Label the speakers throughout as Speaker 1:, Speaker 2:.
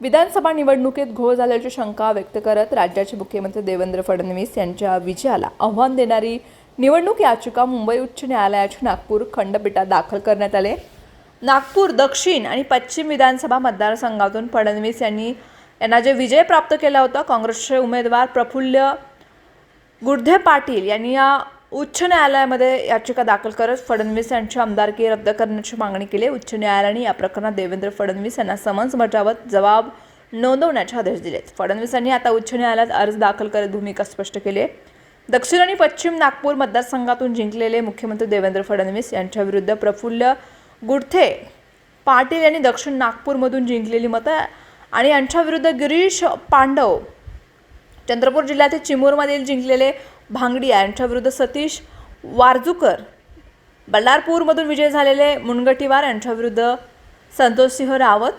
Speaker 1: विधानसभा निवडणुकीत घोळ झाल्याची शंका व्यक्त करत राज्याचे मुख्यमंत्री देवेंद्र फडणवीस यांच्या विजयाला आव्हान देणारी निवडणूक याचिका मुंबई उच्च न्यायालयाच्या नागपूर खंडपीठात दाखल करण्यात आले. नागपूर दक्षिण आणि पश्चिम विधानसभा मतदारसंघातून फडणवीस यांनी यांना जे विजय प्राप्त केला होता काँग्रेसचे उमेदवार प्रफुल्ल गुडधे पाटील यांनी या उच्च न्यायालयामध्ये याचिका दाखल करत फडणवीस यांची आमदारकी रद्द करण्याची मागणी केली. उच्च न्यायालयाने या प्रकरणात देवेंद्र फडणवीस यांना समन्स बजावत जबाब नोंदवण्याचे आदेश दिलेत फडणवीसांनी आता उच्च न्यायालयात अर्ज दाखल करत भूमिका स्पष्ट केली आहे. दक्षिण आणि पश्चिम नागपूर मतदारसंघातून जिंकलेले मुख्यमंत्री देवेंद्र फडणवीस यांच्या विरुद्ध प्रफुल्ल गुडथे पाटील यांनी दक्षिण नागपूरमधून जिंकलेली मतं आणि यांच्याविरुद्ध गिरीश पांडव चंद्रपूर जिल्ह्यातील चिमूरमधील जिंकलेले भांगडिया यांच्याविरुद्ध सतीश वारजूकर. बल्लारपूरमधून विजय झालेले मुनगटीवार यांच्याविरुद्ध संतोषसिंह रावत.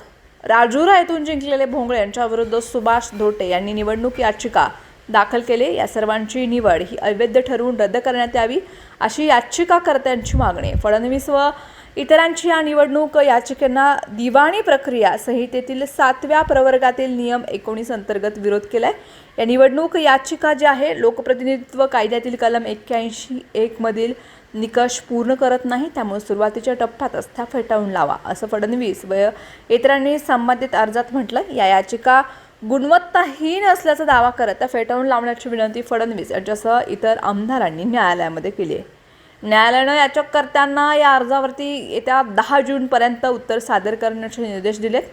Speaker 1: राजुरा येथून जिंकलेले भोंगळे यांच्याविरुद्ध सुभाष धोटे यांनी निवडणूक याचिका दाखल केली. या सर्वांची निवड ही अवैध ठरवून रद्द करण्यात यावी अशी याचिकाकर्त्यांची मागणी. फडणवीस व इतरांची या निवडणूक याचिकांना दिवाणी प्रक्रिया संहितेतील सातव्या प्रवर्गातील नियम एकोणीस अंतर्गत विरोध केला आहे या निवडणूक याचिका जी आहे लोकप्रतिनिधित्व कायद्यातील कलम एक्क्याऐंशी एकमधील निकष पूर्ण करत नाही त्यामुळे सुरुवातीच्या टप्प्यातच त्या फेटाळून लावा असं फडणवीस व इतरांनी संबंधित अर्जात म्हटलं या याचिका गुणवत्ताहीन असल्याचा दावा करत त्या फेटाळून लावण्याची विनंती फडणवीस यांच्यासह इतर आमदारांनी न्यायालयामध्ये केली आहे. न्यायालयानं याचकर्त्यांना या अर्जावरती येत्या दहा जूनपर्यंत उत्तर सादर करण्याचे निर्देश दिलेत.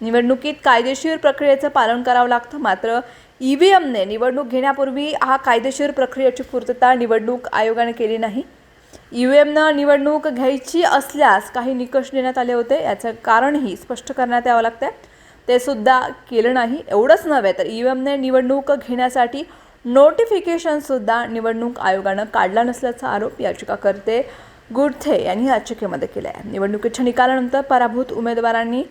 Speaker 1: निवडणुकीत कायदेशीर प्रक्रियेचं पालन करावं लागतं मात्र ई व्ही एमने निवडणूक घेण्यापूर्वी हा कायदेशीर प्रक्रियेची पूर्तता निवडणूक आयोगाने केली नाही. ई व्ही एमनं निवडणूक घ्यायची असल्यास काही निकष देण्यात आले होते याचं कारणही स्पष्ट करण्यात यावं लागतं ते सुद्धा केलं नाही एवढंच नव्हे तर ई व्ही एमने निवडणूक घेण्यासाठी नोटिफिकेशनसुद्धा निवडणूक आयोगानं काढला नसल्याचा आरोप याचिकाकर्ते गुडथे यांनी याचिकेमध्ये केला आहे निवडणुकीच्या निकालानंतर पराभूत उमेदवारांनी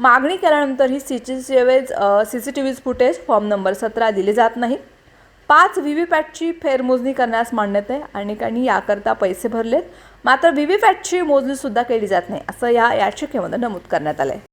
Speaker 1: मागणी केल्यानंतर ही C C TVs C C T Vs footage form number सतरा दिले जात नाही. पाच व्ही व्ही पॅटची फेरमोजणी करण्यास मान्यता आहे अनेकांनी याकरता पैसे भरलेत. मात्र व्ही व्ही पॅटची मोजणीसुद्धा केली जात नाही असं या याचिकेमध्ये नमूद करण्यात आलं आहे